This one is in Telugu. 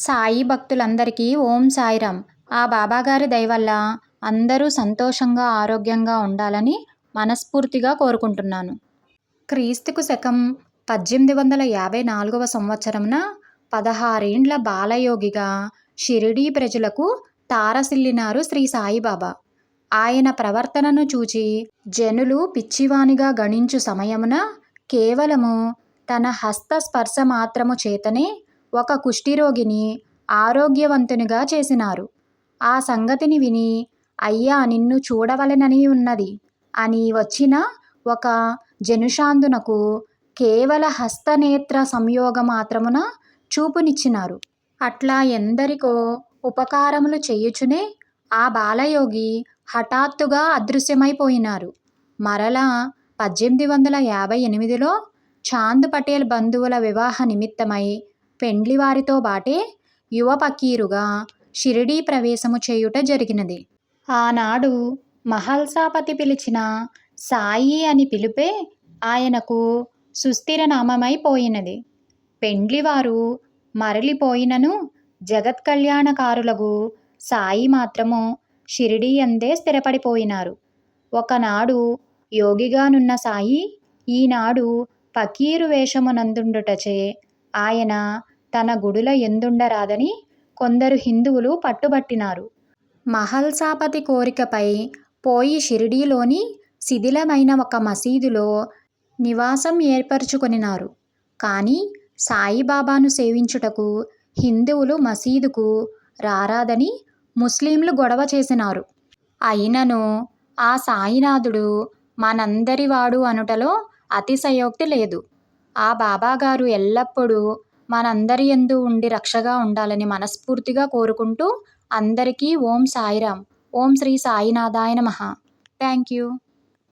సాయి భక్తులందరికీ ఓం సాయిరామ్ ఆ బాబాగారి దయవల్ల అందరూ సంతోషంగా ఆరోగ్యంగా ఉండాలని మనస్ఫూర్తిగా కోరుకుంటున్నాను. క్రీస్తుకు శకం పద్దెనిమిది వందల యాభై నాలుగవ సంవత్సరమున పదహారేండ్ల బాలయోగిగా షిరిడీ ప్రజలకు తారసిల్లినారు శ్రీ సాయిబాబా ఆయన ప్రవర్తనను చూచి జనులు పిచ్చివానిగా గణించు సమయమున కేవలము తన హస్త స్పర్శ మాత్రము చేతనే ఒక కుష్ఠిరోగిని ఆరోగ్యవంతునిగా చేసినారు. ఆ సంగతిని విని అయ్యా నిన్ను చూడవలెనని ఉన్నది అని వచ్చిన ఒక జనుషాందునకు కేవల హస్తనేత్ర సంయోగ మాత్రమున చూపునిచ్చినారు. అట్లా ఎందరికో ఉపకారములు చేయుచునే ఆ బాలయోగి హఠాత్తుగా అదృశ్యమైపోయినారు. మరలా పద్దెనిమిది వందల యాభై ఎనిమిదిలో చాంద్ పటేల్ బంధువుల వివాహ నిమిత్తమై పెండ్లివారితో బాటే యువ పకీరుగా షిరిడీ ప్రవేశము చేయుట జరిగినది. ఆనాడు మహల్సాపతి పిలిచిన సాయి అని పిలిపే ఆయనకు సుస్థిర నామమైపోయినది పెండ్లివారు మరలిపోయినను జగత్ కళ్యాణకారులగు సాయి మాత్రము షిరిడీ అందే స్థిరపడిపోయినారు. ఒకనాడు యోగిగానున్న సాయి ఈనాడు పకీరు వేషమునందుండుటచే ఆయన తన గుడుల ఎందుండరాదని కొందరు హిందువులు పట్టుబట్టినారు. మహల్సాపతి కోరికపై పోయి షిరిడీలోని శిథిలమైన ఒక మసీదులో నివాసం ఏర్పరచుకొనినారు. కానీ సాయిబాబాను సేవించుటకు హిందువులు మసీదుకు రారాదని ముస్లింలు గొడవ చేసినారు. అయినను ఆ సాయినాథుడు మనందరివాడు అనుటలో అతిశయోక్తి లేదు. ఆ బాబాగారు ఎల్లప్పుడూ మనందరి యందు ఉండి రక్షగా ఉండాలని మనస్ఫూర్తిగా కోరుకుంటూ అందరికీ ఓం సాయిరామ్. ఓం శ్రీ సాయినాథాయ నమ. Thank you